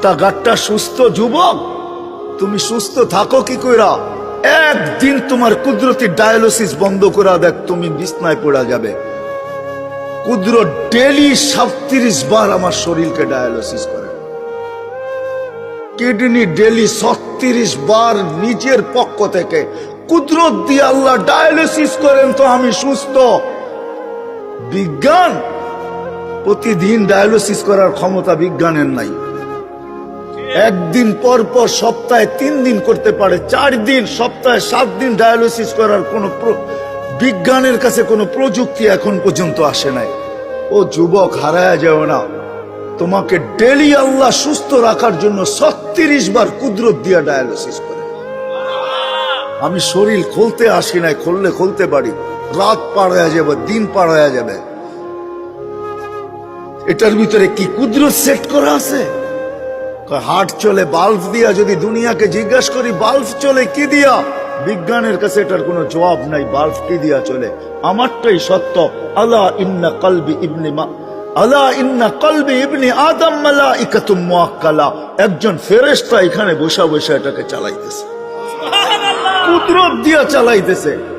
হাটটা গাটটা সুস্থ যুবক? তুমি সুস্থ থাকো কি কইরা? একদিন তোমার কুদরতি ডায়ালিসিস বন্ধ করা দেখ, তুমি বিছনায় পড়া যাবে। কুদরত ডেলি সাতত্রিশ বার আমার শরীরকে ডায়ালিসিস করে। কিডনি ডেলি ছত্রিশ বার নিজের পক্ষ থেকে। কুদরত দিয়ে আল্লাহ ডায়ালিসিস করেন তো আমি সুস্থ। বিজ্ঞান? প্রতিদিন ডায়ালিসিস করার ক্ষমতা বিজ্ঞানের নাই। একদিন পর পর সপ্তাহে তিন দিন করতে পারে, চার দিন, সপ্তাহে সাত দিন ডায়ালিসিস করার কোনো বিজ্ঞানের কাছে কোনো প্রযুক্তি এখন পর্যন্ত আসে নাই। ও যুবক, হারায় যাও না। তোমাকে ডেলি আল্লাহ সুস্থ রাখার জন্য ছত্রিশ বার কুদরত দিয়া ডায়ালিসিস করে। আমি শরীর খুলতে আসি নাই, খুললে খুলতে পারি। রাত পার হয়ে যাবে, দিন পার হয়ে যাবে। এটার ভিতরে কি কুদরত সেট করা আছে? হাট চলে বাল্ব দিয়া যদি দুনিয়াকে জিজ্ঞাসা করি বাল্ব চলে কি দিয়া? বিজ্ঞানের কাছে এটার কোনো জবাব নাই বাল্ব কি দিয়া চলে? আমারটাই সত্য আলা ইন্না কলবি ইবনি মা আলা ইন্না কলবি ইবনি আদম মালাইকাতুম মুআক্কালা। একজন ফেরেশতা এখানে বসা বসা এটাকে চালাইতেছে। কুদরত দিয়া চালাইতেছে।